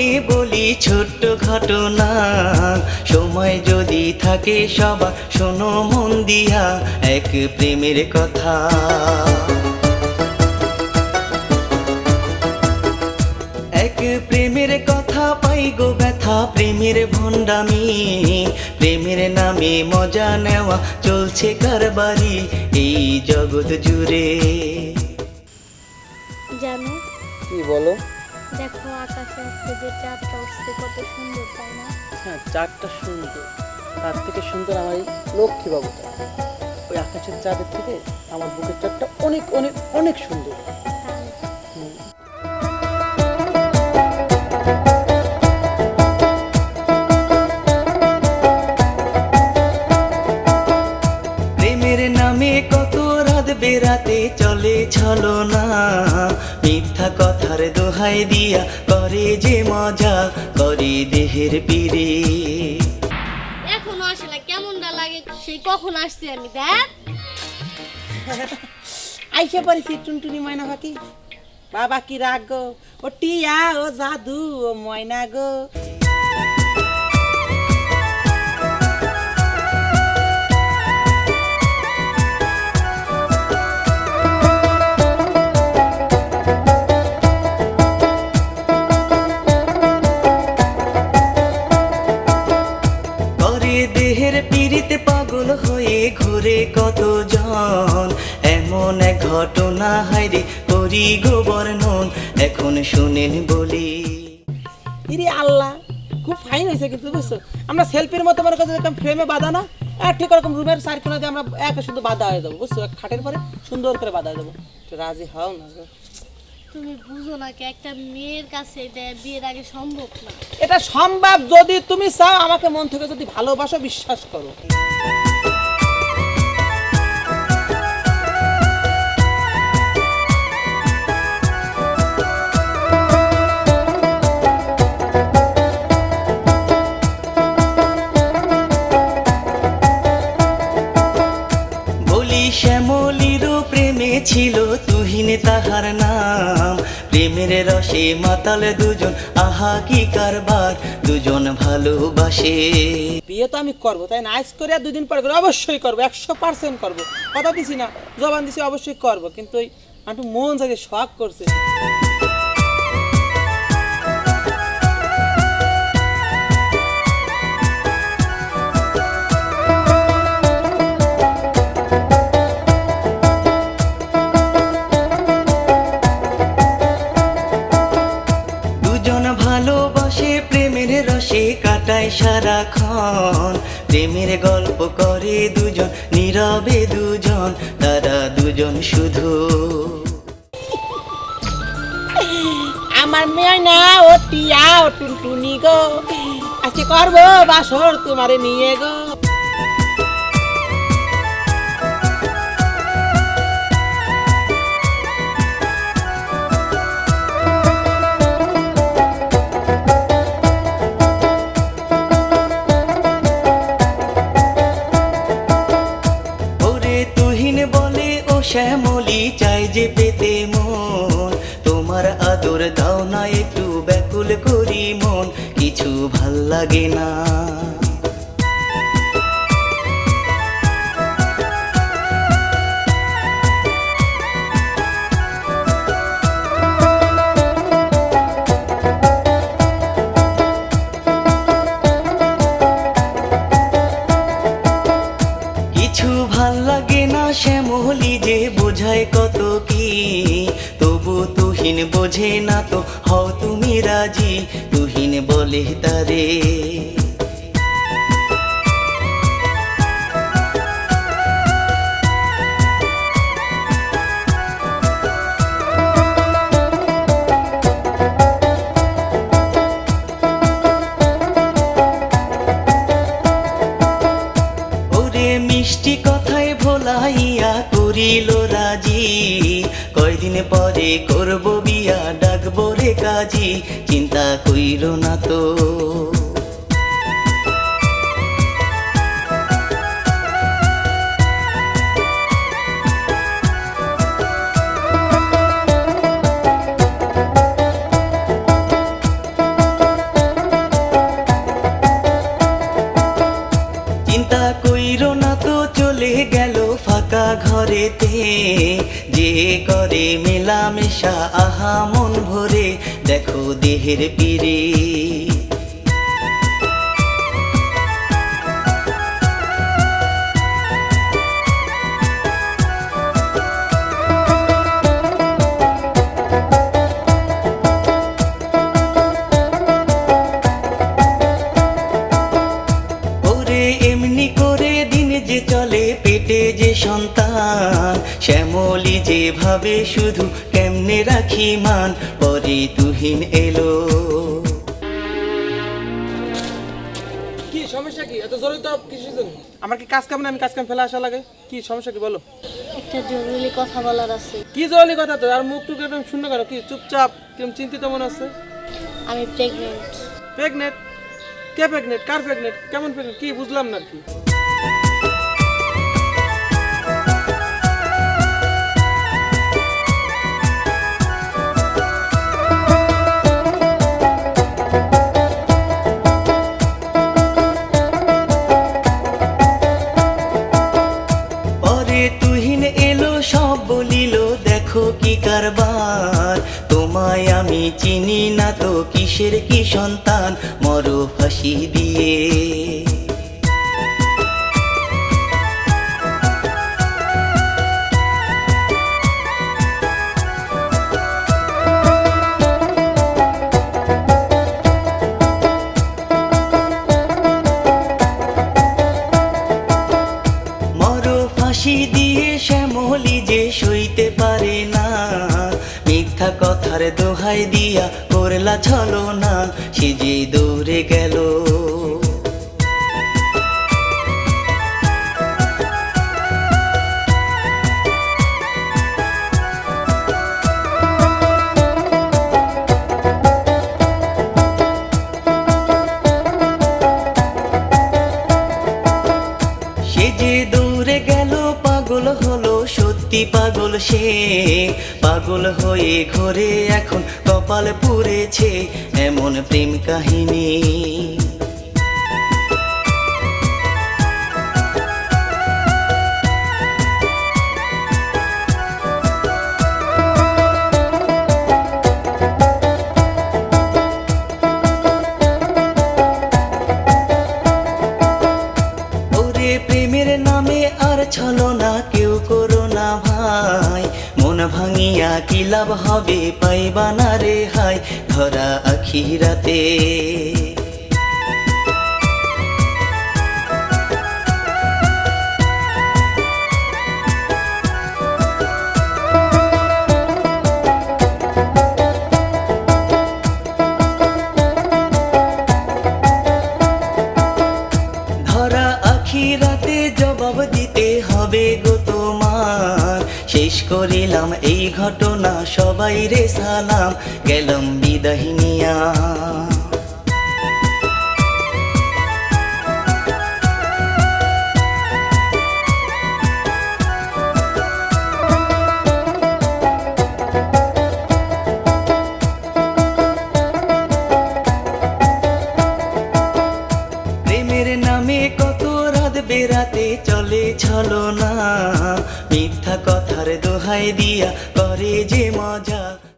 জীবনে বলি ছোট্ট ঘটনা। সময় যদি থাকে সবার শোনো মন দিয়া এক প্রেমের কথা। এক প্রেমের কথা পাই গো ব্যথা প্রেমের ভণ্ডামি। প্রেমের নামে মজা নেওয়া চলছে কারবারি এই জগৎ জুড়ে। জানো? কি বলো? দেখো আকাশে আজকে যে চাঁদটা উঠছে কত সুন্দর তাই না? হ্যাঁ চাঁদটা সুন্দর। তার থেকে সুন্দর আমার এই লক্ষ্মী বাবুটা ওই আকাশের চাঁদের থেকে আমার বুকের চাঁদটা অনেক অনেক অনেক সুন্দর। নামে কত রাত বেরাতে চলে ছলো না মিথ্যা কথার দোহাই দিয়া করে যে মজা করে দেহের পিড়ে। এখনও আসে না কেমনটা লাগে সেই কখন আসছে আমি দেখ। আইসে পড়েছি টুনটুনি ময়না পাখি। বাবা কি রাগ গো ও টিয়া ও জাদু ও ময়না গো। পাগল হয়ে ঘুরে কত জন এমন এক ঘটনা হাইরে করি গোবর্ণন এখন শুনেন বলি। ইরে আল্লাহ খুব ফাইন হয়েছে কিন্তু বুঝছ? আমরা সেলফির মতো মনে করছি এরকম ফ্রেমে বাঁধা না আর ঠিক ওরকম রুমের কোনা দিয়ে আমরা একে শুধু বাঁধা হয়ে যাব বুঝছ? এক খাটের পরে সুন্দর করে বাঁধা হয়ে যাব। রাজি হও না তুমি বুঝো না কি একটা মেয়ের কাছে এটা বিয়ের আগে সম্ভব না? এটা সম্ভব যদি তুমি চাও আমাকে মন থেকে যদি ভালোবাসো বিশ্বাস করো। ছিল তুহিনে তাহার নাম। প্রেমের রসে মাতাল দুজন, আহা কি কারবার, দুজন ভালোবাসে। বিয়ে তো আমি করব, তাই না? আজ করে আর দুদিন পর করে অবশ্যই করব, একশো পার্সেন্ট করব। কথা দিছি না, জবান দিছি অবশ্যই করব, কিন্তু ওই আমি মন থেকে শখ করছে। কাটায় সারাক্ষণ প্রেমের গল্প করে দুজন, নীরবে দুজন তারা দুজন শুধু। আমার মেয়ে না ও টিয়া ও টুনটুনি গো। আজকে করব বাসর তোমারে নিয়ে গো। দাও না একটু ব্যাকুল করি মন, কিছু ভালো লাগে না। ভালো লাগে না শ্যামলি যে বোঝায় কত কি, তবু তুহিন বোঝে না তো হও তুমি রাজি তুহিন বলে তারে। দিন পরে করব বিয়া, ডাকবো রে কাজি, চিন্তা কইর না তো। চিন্তা কইর না তো, চলে গেল ফাঁকা ঘরেতে। করে মেলামেশা আহা মন ভরে দেখো দেহের পীরে। শ্যামলি যেভাবে শুধু কেমনে রাখি মান পরে তুহিন এলো। কি সমস্যা কি? এত জরুরি তো কিসের জন্য? আমার কি কাজ কাম না আমি কাজ কাম ফেলে আসা লাগে? কি সমস্যা কি বলো? একটা জরুরি কথা বলার আছে। কি জরুরি কথা তো আর মুখ টুক একদম শূন্য কেন কি চুপচাপ কেমন চিন্তিত মনে আছে? আমি প্রেগনেন্ট প্রেগনেন্ট কে প্রেগনেন্ট কার প্রেগনেন্ট কেমন প্রেগনেন্ট কি বুঝলাম না আর কি। তুহিন এলো, সব বলিল, দেখো কি কারবার। তোমায় আমি চিনি না তো, কিসের কি সন্তান? মরো ফাঁসি দিয়ে কথার দোহাই দিয়া করলা ছলো না সে যে দৌড়ে গেল। সত্যি পাগল সে। পাগল হয়ে ঘরে এখন কপাল পুড়েছে এমন প্রেম কাহিনী। প্রেমের নামে আর ছলো ভাঙিয়া কি লাভ হবে? পাইবা না রে হাই ধরা আখিরাতে। শেষ করিলাম এই ঘটনা সবাই রে সালাম। গেলাম বিদাহিনিয়া না